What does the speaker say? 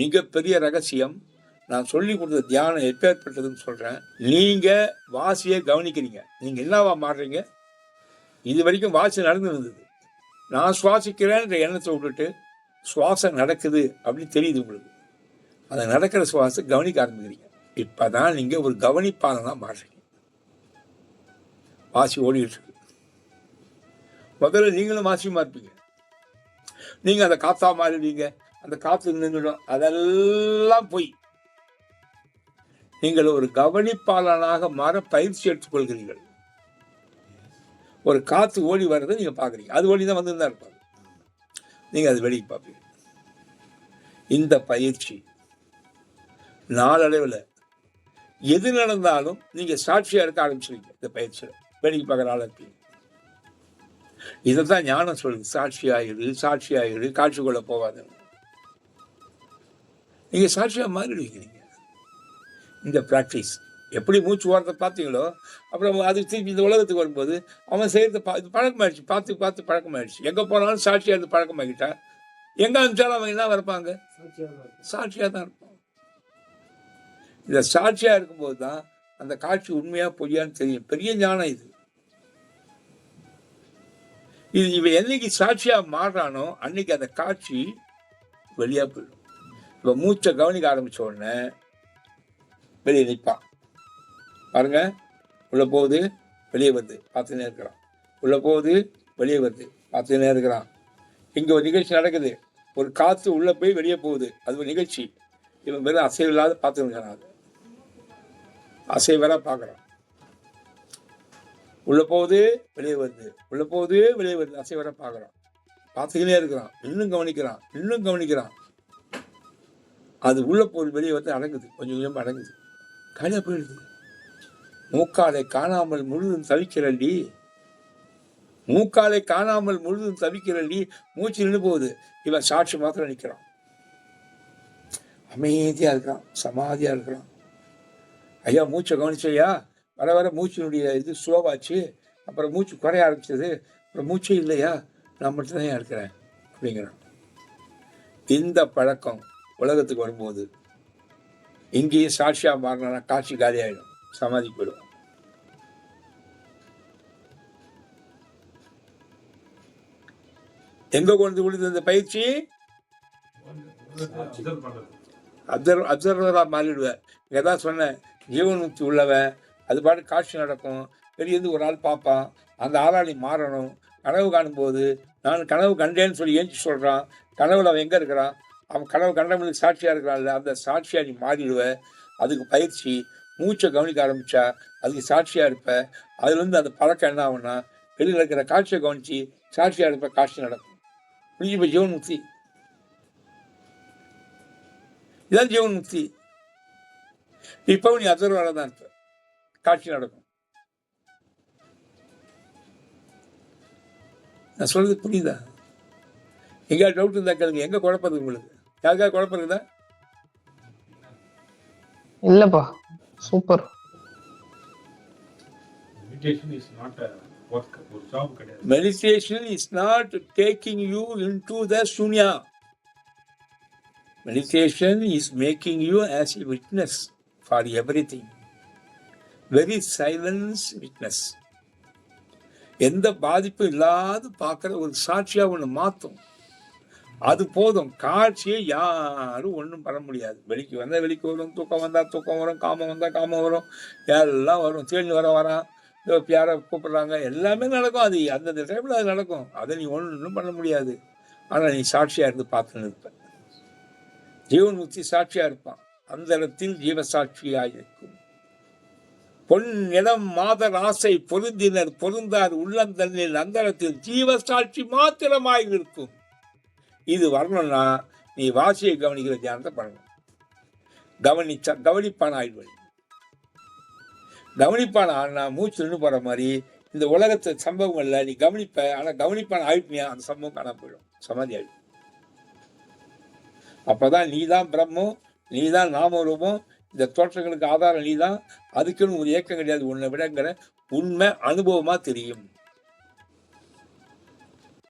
மிகப்பெரிய ரகசியம் நான் சொல்லி கொடுத்த தியானம் எப்பேற்பட்டதுன்னு சொல்கிறேன் நீங்கள் வாசியை கவனிக்கிறீங்க. நீங்கள் என்னவா மாறுறீங்க? இது வரைக்கும் வாசி நடந்து இருந்தது நான் சுவாசிக்கிறேன்ற எண்ணத்தை விட்டுட்டு சுவாசம் நடக்குது அப்படின்னு தெரியுது உங்களுக்கு. அந்த நடக்கிற சுவாசம் கவனிக்க ஆரம்பிக்கிறீங்க. இப்போ தான் நீங்கள் ஒரு கவனிப்பாளனாக மாறுறீங்க. வாசி ஓடிக்கிட்டு இருக்கு. முதல்ல நீங்களும் வாசியமாக இருப்பீங்க. நீங்கள் அதை காத்தா மாறிடுவீங்க. அந்த காற்று நின்றுடும் அதெல்லாம் போய். நீங்கள் ஒரு கவனிப்பாளனாக மாற பயிற்சி எடுத்துக்கொள்கிறீர்கள். ஒரு காற்று ஓடி வர்றதை நீங்கள் பார்க்குறீங்க. அது ஓடி தான் வந்து தான் இருப்பாங்க நீங்கள் அது வெளியே பார்ப்பீங்க. இந்த பயிற்சி நாளடைவில் எது நடந்தாலும் நீங்கள் சாட்சியாக இருக்க ஆரம்பிச்சிருக்கீங்க இந்த பயிற்சியில் வேடிக்கை பார்க்குற ஆளாக இருப்பீங்க. இதை தான் ஞானம் சொல்லுது. சாட்சியாகிடு சாட்சியாகிடு காட்சி கொள்ள போகாது நீங்கள் சாட்சியாக மாறிடுவீங்க நீங்கள் இந்த ப்ராக்டிஸ் எப்படி மூச்சு ஓரத்தை பார்த்தீங்களோ அப்புறம் அது திருப்பி இந்த உலகத்துக்கு வரும்போது அவன் செய்கிறது பா இது பழக்கமாயிடுச்சு. பார்த்து பார்த்து பழக்கமாயிடுச்சு. எங்கே போனாலும் சாட்சியாக இருந்து பழக்கமாகிட்டா எங்கே அனுப்பிச்சாலும் அவங்க என்ன வரப்பாங்க சாட்சியாக தான் இருப்பான் இந்த சாட்சியாக இருக்கும்போது தான் அந்த காட்சி உண்மையாக பொய்யான்னு தெரியும். பெரிய ஞானம் இது. இது இவன் என்னைக்கு சாட்சியாக மாறுறானோ அன்னைக்கு அந்த காட்சி வெளியாக போயிடும். இப்போ மூச்சை கவனிக்க ஆரம்பித்த உடனே வெளியே நிற்பான் பாருங்க. உள்ளே போகுது வெளியே வருது. பார்த்துன்னே இருக்கிறான். உள்ளே போகுது வெளியே வருது. பார்த்துன்னே இருக்கிறான். இங்கே ஒரு நிகழ்ச்சி நடக்குது. ஒரு காற்று உள்ளே போய் வெளியே போகுது. அது ஒரு நிகழ்ச்சி. இவன் வெறும் அசைவு இல்லாத பார்த்துருக்கிறான் அது. அசைவராக பார்க்குறான். உள்ளே போகுது வெளியே வருது. உள்ளே போகுது வெளியே வருது. அசைவராக பார்க்குறான். பார்த்துக்கினே இருக்கிறான். இன்னும் கவனிக்கிறான். இன்னும் கவனிக்கிறான். அது உள்ளே போய் வெளியே வந்து அடங்குது. கொஞ்சம் கொஞ்சமாக அடங்குது. காலியாக போயிடுது. மூக்காலை காணாமல் முழுதும் தவிக்கிறண்டி மூக்காலை காணாமல் முழுதும் தவிக்கிறண்டி மூச்சு நின்று போகுது. இவன் சாட்சி மாத்திரம் நிற்கிறான் அமைதியாக இருக்கிறான். சமாதியாக இருக்கிறான். ஐயா மூச்சை கவனிச்சையா? வர வர மூச்சினுடைய இது ஸ்லோவாச்சு. அப்புறம் மூச்சு குறைய ஆரம்பிச்சது. அப்புறம் மூச்சே இல்லையா? நான் மட்டும்தான் இருக்கிறேன்? அப்படிங்கிறான். இந்த பழக்கம். உலகத்துக்கு வரும்போது இங்கேயும் சாட்சியாக மாறினா காட்சி காலியாயிடும் சமாதி போயிடும். எங்க கொண்டு விடுது இந்த பயிற்சி? அப்சர்வ் அப்சர்வராக மாறிடுவேன் இங்கே தான் சொன்னேன் ஜீவன்முக்தி உள்ளவன் அது பாட்டு காட்சி நடக்கும். வெளியேந்து ஒரு ஆள் பார்ப்பான் அந்த ஆளாளி மாறணும். கனவு காணும்போது நான் கனவு கண்டேன்னு சொல்லி ஏஞ்சி சொல்கிறான் கனவுல அவன் எங்கே இருக்கிறான்? அவன் கனவு கண்டவனுக்கு சாட்சியாக இருக்கிறான்ல அந்த சாட்சியாக நீ மாறிடுவ. அதுக்கு பயிற்சி மூச்சை கவனிக்க ஆரம்பித்தா அதுக்கு சாட்சியாக இருப்ப. அதுலேருந்து அந்த பழக்கம் என்ன ஆகும்னா வெளியில் இருக்கிற காட்சியை கவனித்து சாட்சியாக இருப்ப காட்சி நடக்கும். முடிஞ்சு இப்போ ஜீவன் முக்தி இதான் ஜீவன் முக்தி இப்போ நீ அசர்வாக தான் இருப்ப. காட்சி நடக்கும். நான் சொல்கிறது புரியுதா? எங்கேயா டவுட் இருந்தா கேளுங்க. எங்கே குழப்பது உங்களுக்கு? யாருக்காவது குழப்பம் இருக்குதா இல்லப்பா சூப்பர் ஒரு கிடையாது. Meditation is not taking you into the shunya. Meditation is making you as a witness for everything. Very silence witness. எந்த பாதிப்பும் இல்லாத பார்க்குற ஒரு சாட்சியாக ஒன்று மாற்றும் அது போதும். காட்சியை யாரும் ஒன்றும் பண்ண முடியாது. வெளிக்கு வந்தால் வெளிக்கு வரும் தூக்கம் வந்தால் தூக்கம் வரும் காமம் வந்தால் காமம் வரும் எல்லாம் வரும். தேடி வர வரான் இதோ யாரை கூப்பிட்றாங்க. எல்லாமே நடக்கும். அது அந்தந்த டைமில் அது நடக்கும். அதை நீ ஒன்றும் பண்ண முடியாது. ஆனால் நீ சாட்சியாக இருந்து பார்த்து நிற்ப. ஜீவன் முக்தி சாட்சியாக இருப்பான். அந்த இடத்தில் ஜீவ சாட்சியாக இருக்கும். பொன் நிலம் மாதர் ஆசை பொருந்தினர் பொருந்தார் உள்ளந்தன்னில் அந்த இடத்தில் ஜீவ சாட்சி மாத்திரமாய் இருக்கும். இது வரணும்னா நீ வாசியை கவனிக்கிற தியானத்தை பண்ணணும். கவனிச்சா கவனிப்பான ஆயிடுவழி கவனிப்பான ஆனா மூச்சு நின்று போகிற மாதிரி இந்த உலகத்து சம்பவங்களில் நீ கவனிப்ப ஆனால் கவனிப்பான ஆயிட்டுனியா அந்த சம்பவம் காணாம போயிடும். சமாதி ஆயிடும். அப்போதான் நீ தான் பிரம்மம் நீ தான் நாமரூபம் இந்த தோற்றங்களுக்கு ஆதாரம் நீ தான் அதுக்குன்னு ஒரு ஏக்கம் கிடையாது. உன்னை விடங்கிற உண்மை அனுபவமாக தெரியும்.